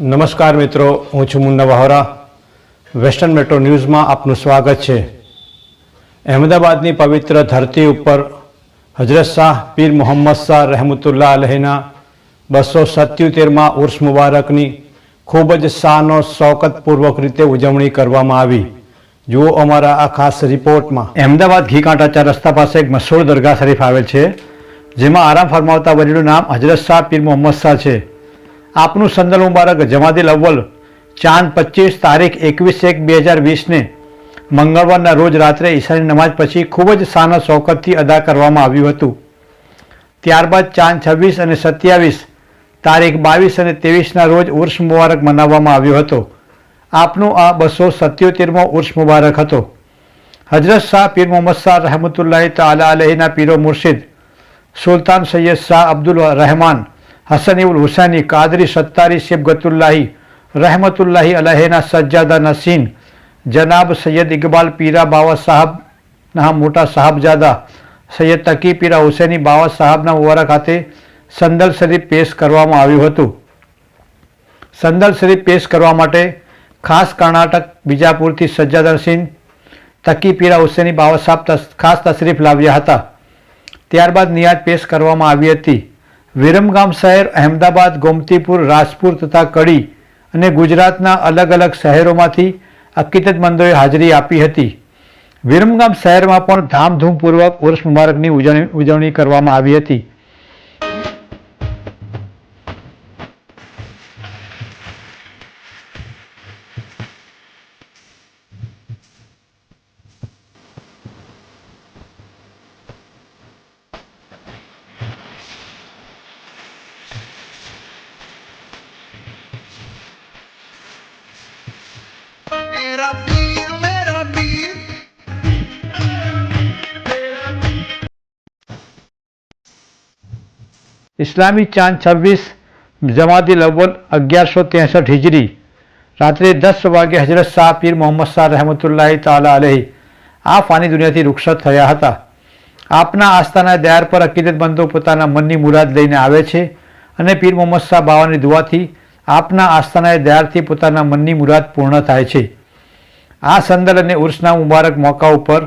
નમસ્કાર મિત્રો, હું છું મુન્ના વહોરા. વેસ્ટર્ન મેટ્રો ન્યૂઝમાં આપનું સ્વાગત છે. અહેમદાબાદની પવિત્ર ધરતી ઉપર હજરત શાહ પીર મોહમ્મદ શાહ રહેમતુલ્લાહ અલહીના બસો સત્યોતેરમાં ઉર્સ મુબારકની ખૂબ જ શાહનો શોકતપૂર્વક રીતે ઉજવણી કરવામાં આવી. જુઓ અમારા આ ખાસ રિપોર્ટમાં. અહેમદાબાદ ઘી કાંટા ચાર રસ્તા પાસે એક મશહૂર દરગાહ શરીફ આવેલ છે, જેમાં આરામ ફરમાવતા વડીનું નામ હજરત શાહ પીર મોહમ્મદ શાહ છે. આપનું સંદલ મુબારક. જમાદિલ અવ્વલ. ચાંદ પચીસ તારીખ એકવીસ એક બે હજાર વીસને. મંગળવારના રોજ રાત્રે ઈશાની નમાજ પછી ખૂબ જ સાના શોકતથી અદા કરવામાં આવ્યું હતું. ત્યારબાદ ચાંદ છવ્વીસ અને સત્યાવીસ, તારીખ બાવીસ અને ત્રેવીસના રોજ ઉર્સ મુબારક મનાવવામાં આવ્યો હતો. આપનું આ બસો સત્યોતેરમો ઉર્સ મુબારક હતો. હજરત શાહ પીર મોહમ્મદ શાહ રહમતુલ્લાહ તાલા અલહીના પીરો મુર્શિદ, સુલતાન સૈયદ શાહ અબ્દુલ રહેમાન હસન ઇબુલ હુસૈની, કાદરી સત્તારી શેબગતુલ્લાહી રહેમતુલ્લાહી અલહેના સજ્જાદા નસીન, જનાબ સૈયદ ઇકબાલ પીરા બાવા સાહબના મોટા સાહબજાદા, સૈયદ તકી પીરા હુસૈની બાવા સાહબના મુબારક ખાતે સંદલ શરીફ પેશ કરવામાં આવ્યું હતું. સંદલ શરીફ પેશ કરવા માટે ખાસ કર્ણાટક, બીજાપુરથી સજ્જાદા નસીન, તકી પીરા હુસૈની બાવા સાહેબ ખાસ તશરીફ લાવ્યા હતા. ત્યારબાદ નિયાદ પેશ કરવામાં આવી હતી. વિરમગામ શહેર, અહેમદાબાદ, ગોમતીપુર, રાજપુર તથા કડી અને ગુજરાતના અલગ અલગ શહેરોમાંથી અકીદતમંદોએ હાજરી આપી હતી. વિરમગામ શહેરમાં પણ ધામધૂમપૂર્વક ઉર્સ મુબારકની ઉજવણી ઉજવણી કરવામાં આવી હતી. ઇસ્લામી ચાંદ છવ્વીસ, જમાતી અવ્વલ અગિયારસો ત્રેસઠ હિજરી. રાત્રે દસ વાગે હજરત શાહ પીર મોહમ્મદ શાહ રહેમતુલ્લાહ તાલા અલહી આ ફાની દુનિયાથી રૂખસત થયા હતા. આપના આસ્થાના દયાર પર અકીદતબંધો પોતાના મનની મુરાદ લઈને આવે છે અને પીર મોહમ્મદ શાહ બાવાની દુઆથી આપના આસ્થાના દયારથી પોતાના મનની મુરાદ પૂર્ણ થાય છે. આ સંદલ અને ઉર્સના મુબારક મોકા ઉપર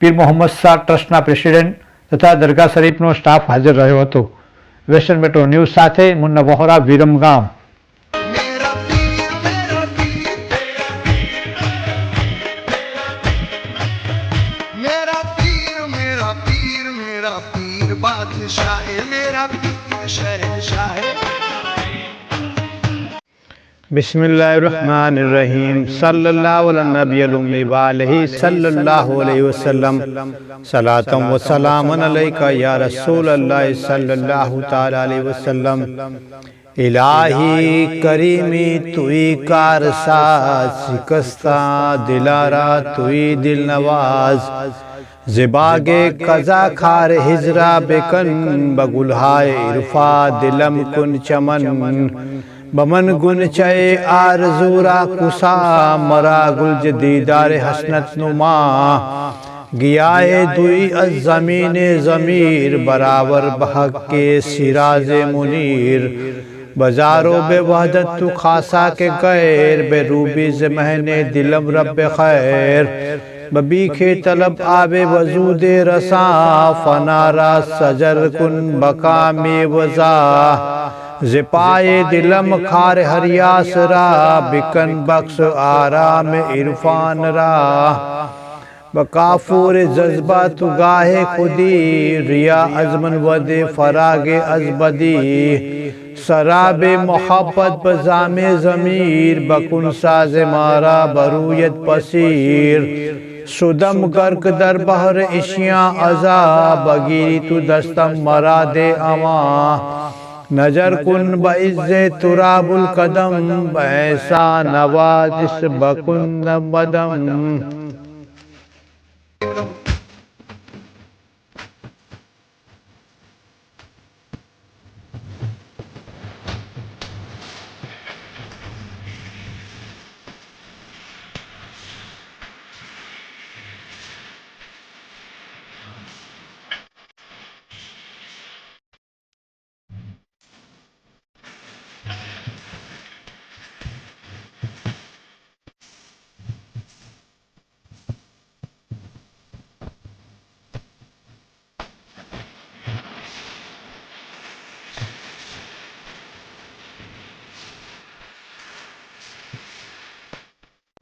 પીર મોહમ્મદ શાહ ટ્રસ્ટના પ્રેસિડેન્ટ તથા દરગાહ શરીફનો સ્ટાફ હાજર રહ્યો હતો. વેસ્ટર્ન મેટ્રો ન્યૂઝ સાથે મુન્ના વહોરા વિરમગામ بسم اللہ الرحمن الرحیم. صلی اللہ علیہ نبی الامی والہ صلی اللہ علیہ وسلم. صلاة و سلام علیکہ یا رسول اللہ صلی اللہ تعالی علیہ وسلم. الہی کریمی توی کارسا سکستا دلارا توی دل نواز. زباگ قضا کھار ہجرا بکن، بگلہائے عرفا دلم کن چمن. بمن گن چائے آرزورا کسا، مرا گل جدیدار حسنت نما۔ گیائے دوئی از زمین زمیر براور بحق کے سیراز منیر۔ بزارو بے وحدت تو خاصا کے گئر بے روبی زمہن دلم رب خیر۔ ببی کے طلب آب وزود رسا فنارا سجر کن بقام وزا زپائے دلم خار ہریاس را، بکن بخش آرام عرفان را۔ بکافور جذبہ تگاہ خودی، ریا ازمن ود فراغ ازبدی سراب محبت بزام ضمیر، بکن ساز مارا برویت پسیر۔ سدم گرک در بہر اشیاں ازا بگیری تو دستم مرا دے اماں نظر کن بعز تراب القدم بیسا نوازش بکن مدم۔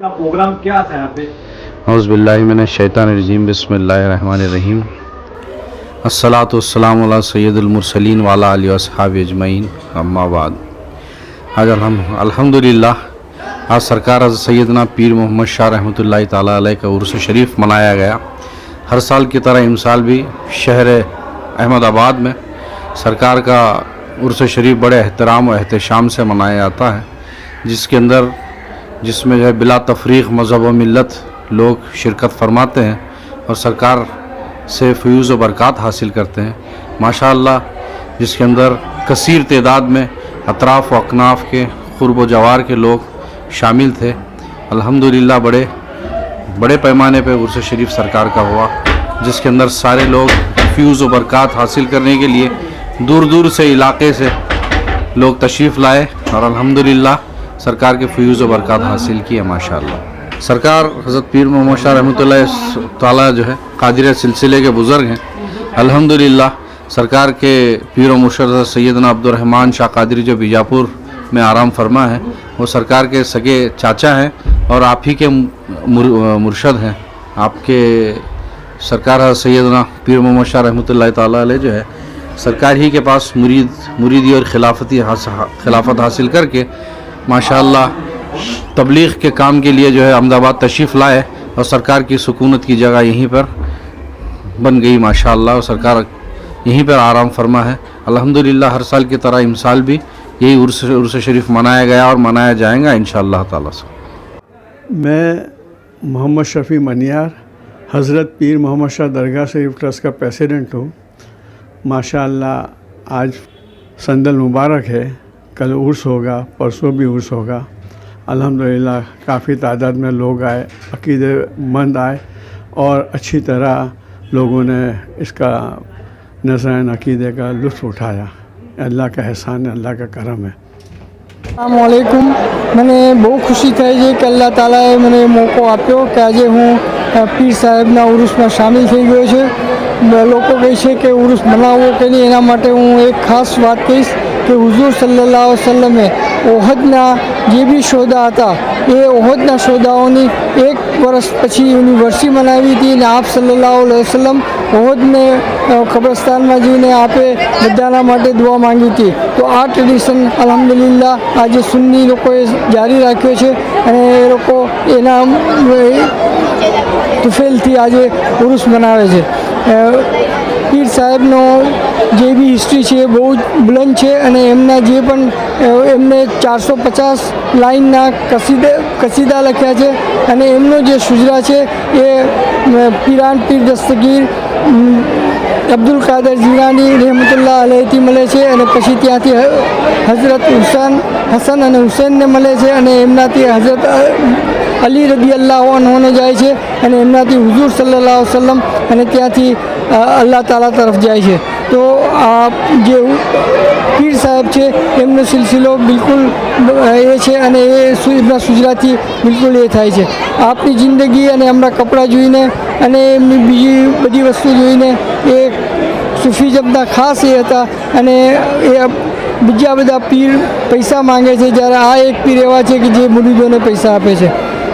پروگرام کیا تھا یہاں پہ؟ باللہ من الشیطان الرجیم، بسم اللہ الرحمن الرحیم۔ الصلاۃ والسلام علیہ سید المرسلین والا علیہ اصحاب اجمعین، اما بعد۔ الحمد الحمدللہ، آج سرکار از سیدنا پیر محمد شاہ رحمۃ اللہ تعالیٰ علیہ کا عرس شریف منایا گیا۔ ہر سال کی طرح امسال بھی شہر احمد آباد میں سرکار کا عرس شریف بڑے احترام و احتشام سے منایا جاتا ہے، جس کے اندر جس میں جو ہے بلا تفریق مذہب و ملت لوگ شرکت فرماتے ہیں اور سرکار سے فیوز و برکات حاصل کرتے ہیں۔ ماشاء اللہ جس کے اندر کثیر تعداد میں اطراف و اکناف کے قرب و جوار کے لوگ شامل تھے۔ الحمدللہ، بڑے بڑے پیمانے پہ عرص شریف سرکار کا ہوا، جس کے اندر سارے لوگ فیوز و برکات حاصل کرنے کے لیے دور دور سے علاقے سے لوگ تشریف لائے اور الحمدللہ سرکار کے فیوز و برکات حاصل کی ہے، ماشاءاللہ۔ سرکار حضرت پیر محمد شاہ رحمۃ اللہ تعالیٰ جو ہے قادر سلسلے کے بزرگ ہیں۔ الحمدللہ، سرکار کے پیر و مرشد سیدنا عبد الرحمن شاہ قادری جو بیجاپور میں آرام فرما ہے، وہ سرکار کے سگے چاچا ہیں اور آپ ہی کے مرشد ہیں۔ آپ کے سرکار سیدنا پیر محمد شاہ رحمۃ اللہ تعالیٰ علیہ جو ہے، سرکار ہی کے پاس مرید، مریدی اور خلافتی خلافت حاصل کر کے ماشاءاللہ، تبلیغ کے کام کے لیے جو ہے احمد آباد تشریف لائے اور سرکار کی سکونت کی جگہ یہیں پر بن گئی ماشاءاللہ اور سرکار یہیں پر آرام فرما ہے۔ الحمدللہ، ہر سال کی طرح امسال بھی یہی عرص عرس شریف منایا گیا اور منایا جائے گا انشاءاللہ تعالی سے۔ میں محمد شفیع منیار، حضرت پیر محمد شاہ درگاہ شریف ٹرسٹ کا پریسیڈنٹ ہوں۔ ماشاءاللہ، آج سندل مبارک ہے۔ कल उर्स होगा परसों भी उर्स होगा अल्हम्दुलिल्लाह काफ़ी तादाद में लोग आए अकीदतमंद आए और अच्छी तरह लोगों ने इसका नजरान अकीदे का लुत्फ़ उठाया अल्लाह का एहसान है अल्लाह का करम है વાલેકુમ મને બહુ ખુશી થઈ છે કે અલ્લાહ તાલાએ મને મોકો આપ્યો કે આજે હું અ, પીર સાહેબના ઉરુસમાં સામેલ થઈ ગયો છે બ- લોકો કહે છે કે ઉરુસ મનાવવો કે નહીં એના માટે હું એક ખાસ વાત કહીશ કે હુઝુર સલ્લલ્લાહુ વસલમે ઓહદના જે બી સોદા હતા, એ ઓહદના સોદાઓની એક વર્ષ પછી એની વર્ષી મનાવી હતી અને આપ સલ્લાહ વસલમ ઓહદને કબ્રસ્તાનમાં જઈને આપે બધાના માટે દુઆ માંગી હતી. તો આ ટ્રેડિશન અલહમદુલિલ્લા આજે સુન્ની લોકોએ જારી રાખ્યો છે અને એ લોકો એના તુફેલથી આજે ઉરુસ મનાવે છે. પીર સાહેબનો જે બી હિસ્ટ્રી છે એ બહુ જ બુલંદ છે અને એમના જે પણ એમને ચારસો પચાસ લાઇનના કસીદા કસીદા લખ્યા છે અને એમનો જે સુજરા છે એ પીરાન પીર દસ્તગીર અબ્દુલ કાદર જીરાની રહેમતુલ્લાહ અલહેથી મળે છે અને પછી ત્યાંથી હઝરત હુસન, હસન અને હુસૈનને મળે છે અને એમનાથી હઝરત અલી રદી અલ્લાહ અનહોને જાય છે અને એમનાથી હુઝુર સલ્લાહ વસલમ અને ત્યાંથી અલ્લાહ તાલા તરફ જાય છે. તો આ જે પીર સાહેબ છે, એમનો સિલસિલો બિલકુલ એ છે અને એ એમના સુજરાથી બિલકુલ એ થાય છે. આપની જિંદગી અને એમના કપડાં જોઈને અને એમની બીજી બધી વસ્તુ જોઈને એ સુફીઝમના ખાસ એ હતા અને એ બીજા બધા પીર પૈસા માંગે છે. જ્યારે આ એક પીર એવા છે કે જે મુરીદોને પૈસા આપે છે.